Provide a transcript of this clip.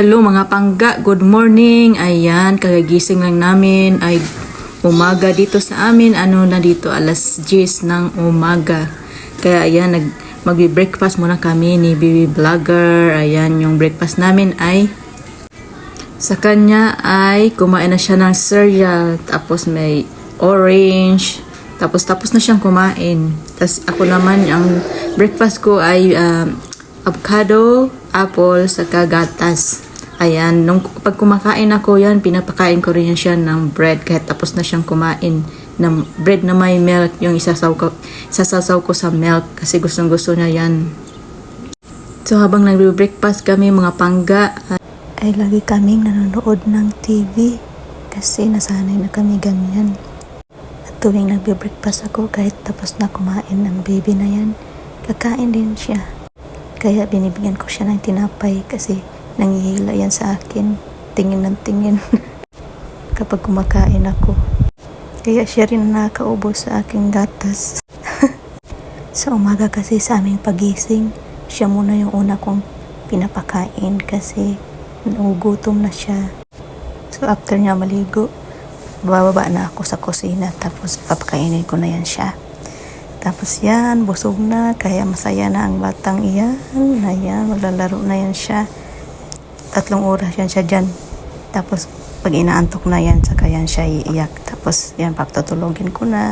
Hello mga pangga, good morning. Ayan, kagagising lang namin ay umaga dito sa amin. Ano na dito, alas 10 ng umaga. Kaya ayan, nag, magbe-breakfast muna kami ni Bibi Vlogger. Ayan, yung breakfast namin ay sa kanya ay kumain na siya ng cereal. Tapos may orange. Tapos tapos na siyang kumain. Tapos ako naman, ang breakfast ko ay um, avocado, apple, saka gatas. Ayan, nung pag kumakain ako yan, pinapakain ko rin siya ng bread kahit tapos na siyang kumain ng bread na may milk, yung isasaw ko, isasasaw ko sa milk kasi gustong gusto niya yan. So habang nagbe-breakfast kami mga pangga, ay lagi kaming nanonood ng TV kasi nasanay na kami ganyan. At tuwing nagbe-breakfast ako kahit tapos na kumain ng baby na yan, kakain din siya. Kaya binibigyan ko siya ng tinapay kasi nangihila yan sa akin. Tingin ng tingin kapag kumakain ako. Kaya siya rin ang nakakaubos sa aking gatas. sa umaga kasi sa aming pagising, siya muna yung una kong pinapakain kasi nagugutom na siya. So after niya maligo, bababa na ako sa kusina tapos papakainin ko na yan siya. Tapos yan, busog na, kaya masaya na ang batang iyan. Ayan, maglalaro na yan siya. Tatlong oras yan siya dyan. Tapos pag inaantok na yan, saka yan siya iiyak. Tapos yan, papatutulogin ko na.